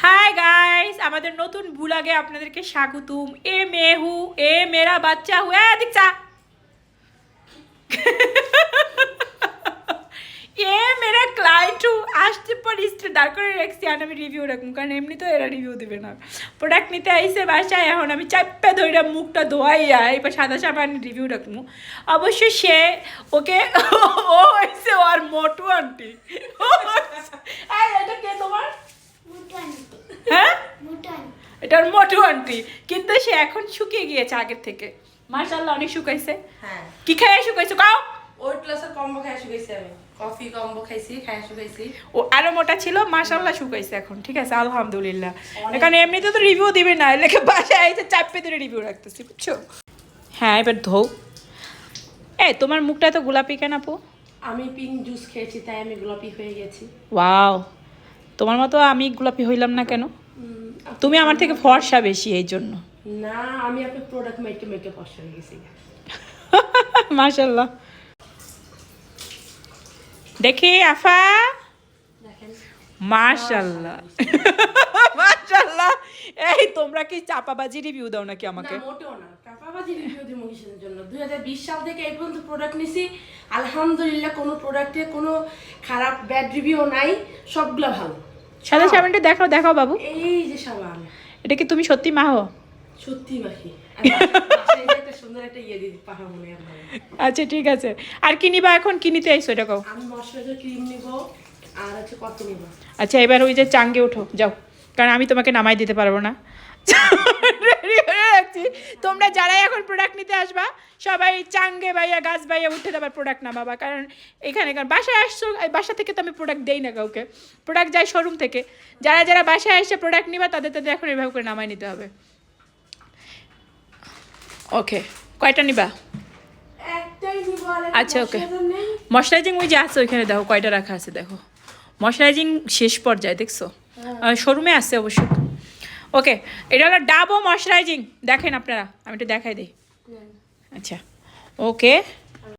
Hi guys আমাদের নতুন বুলাগে আপনাদেরকে স্বাগতম। এ মেহু, এ মেরা বাচ্চা হুয়া দিকছা এ মেরা ক্লায়েন্ট আসতে পর স্ত্রী দাঁড় করে রাখছি, আর আমি রিভিউ রাখব, কারণ এমনি তো এরা রিভিউ দেবে না। প্রোডাক্ট নিতে আইসে বাসায়, এখন আমি চাপ্পে ধরে মুখটা ধোয়াইয়া এবার সাদা সাবান রিভিউ রাখব। অবশ্য সে, ওকে, ও হয়েছে ওর মোটু আন্টি হ্যাঁ? এটার মোটু আন্টি। কিন্তু সে এখন শুকিয়ে গিয়েছে আগের থেকে। মার্শাল্লাহ অনেক শুকাইছে। হ্যাঁ। কি খাইয়ে শুকাইছো? কাও ওই প্লাসের কম্বো খাই শুকাইছি আমি। কফি কম্বো খাইছি খাই শুকাইছি। ও আরও মোটা ছিল মাশাল্লাহ শুকাইছে এখন। ঠিক আছে আলহামদুলিল্লাহ। এখানে এমনিতে তো রিভিউ দিবে না লেখে বাসায় আইসে চাপে ধরে রিভিউ রাখতেছি বুঝছ? হ্যাঁ এবার ধৌ এই তোমার মুখটা তো গোলাপি কেন আপু? আমি পিঙ্ক জুস খেয়েছি তাই আমি গোলাপি হয়ে গেছি। ওয়াও তোমার মতো আমি গোলাপি হইলাম না কেন? তুমি আমার থেকে ফর্সা বেশি এই জন্য। না আমি আপনার প্রোডাক্ট মেকে মেকে পছন্দ হয়ে গেছি। মাশাল্লাহ দেখি আফা। মাশাল্লাহ মাশাল্লাহ এই তোমরা কি চাপাবাজি রিভিউ দাও নাকি না আমাকে মোটেও না। কাপাবাজি রিভিউ দিব কিসের জন্য? দুই হাজার বিশ সাল থেকে এই পর্যন্ত প্রোডাক্ট নিছি। আলহামদুলিল্লাহ কোনো প্রোডাক্টে কোনো খারাপ ব্যাড রিভিউ নাই। সবগুলো ভালো। সাদা সাবানটা দেখাও দেখাও বাবু। এই যে সাবান এটা কি তুমি সত্যি মা হো? সত্যি মাখি ইয়ে আচ্ছা ঠিক আছে। আর কি নিবা এখন? কি নিতে আইসো এটা কও। আমি ময়শ্চারাইজার ক্রিম নিব আর হচ্ছে কত নিব? আচ্ছা এবার ওই যে চাঙ্গে ওঠো যাও। কারণ আমি তোমাকে নামাই দিতে পারব না। তোমরা যারাই এখন প্রোডাক্ট নিতে আসবা সবাই চাঙ্গে বাইয়া গাছ বাইয়া উঠে দেবার প্রোডাক্ট নামাবা। কারণ এখানে কারণ বাসায় আসছো বাসা থেকে তো আমি প্রোডাক্ট দেই না কাউকে। প্রোডাক্ট যায় শোরুম থেকে। যারা যারা বাসায় এসে প্রোডাক্ট নিবা তাদের তাদের এখন এভাবে করে নামাই নিতে হবে। ওকে কয়টা নিবা? আচ্ছা, ওকে ময়শ্চারাইজিং ওই যে আছে ওইখানে দেখো কয়টা রাখা আছে দেখো। ময়শ্চারাইজিং শেষ পর্যায়ে দেখছ? শোরুমে আছে অবশ্য। ওকে এটা হলো ডাবো ময়শ্চারাইজিং। দেখেন আপনারা, আমি একটু দেখাই দিই। আচ্ছা ওকে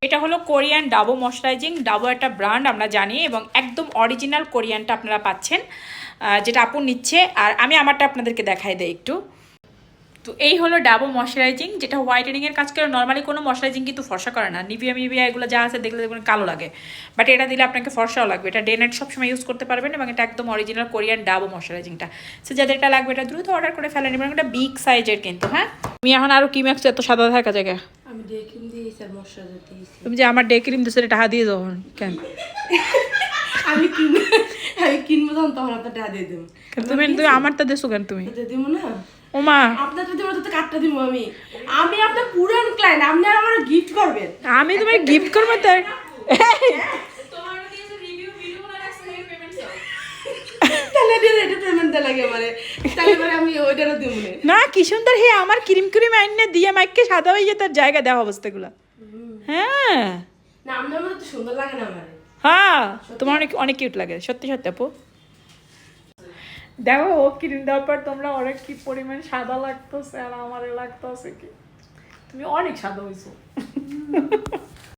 এটা হলো কোরিয়ান ডাবো ময়শ্চারাইজিং। ডাবো একটা ব্র্যান্ড, আমরা জানি, এবং একদম অরিজিনাল কোরিয়ানটা আপনারা পাচ্ছেন যেটা আপু নিচ্ছে। আর আমি আমারটা আপনাদেরকে দেখাই দিই একটু। তো এই হলো ডাবো ময়শ্চারাইজিং যেটা হোয়াইটেনিংয়ের কাজ করে। নর্মালি কোনো ময়শ্চারাইজিং কিন্তু ফর্সা করে না। নিভিয়া মিভিয়া এগুলো যা আছে দেখলে দেখবেন কালো লাগে। বাট এটা দিলে আপনাকে ফর্সাও লাগবে। এটা ডে নাইট সবসময় ইউজ করতে পারবেন এবং এটা একদম অরিজিনাল কোরিয়ান ডাবো ময়শ্চারাইজিংটা সো যাদের এটা লাগবে এটা দ্রুত অর্ডার করে ফেলে নেবেন। এটা বিগ সাইজের কিন্তু হ্যাঁ? তুমি এখন আরও কি মাখছো? এত সাদা থাকা জায়গায়। আমি ডে ক্রিম দিয়েছি আর দিয়েছি। তুমি যে আমার ডে ক্রিম দিচ্ছে টাকা দিয়ে যাও কেন? আমি কিনবো আমি কিনবো তখন তখন আপনার টাকা দিয়ে দেবো। তুমি তুমি আমারটা দেছো কেন তুমি? দিব না? ওমা। আপনার যদি দিব তো কাটটা দিব আমি। আমি আপনার পুরান ক্লায়েন্ট আপনি আর আমার গিফট করবেন। আমি তোমার গিফট করব আমি না। না কি সুন্দর হে আমার ক্রিম ক্রিম আইনে দিয়ে মাইককে সাদা হয়ে তার জায়গা দেওয়া অবস্থাগুলো। হ্যাঁ। না আপনার তো সুন্দর লাগে না আমার। হ্যাঁ তোমার অনেক অনেক কিউট লাগে। সত্যি সত্যি আপু। দেখো, ও কিনে দেওয়ার পর তোমরা অনেক কি পরিমাণ সাদা লাগতেছে আর আমার লাগতেছে কি? তুমি অনেক সাদা হয়েছো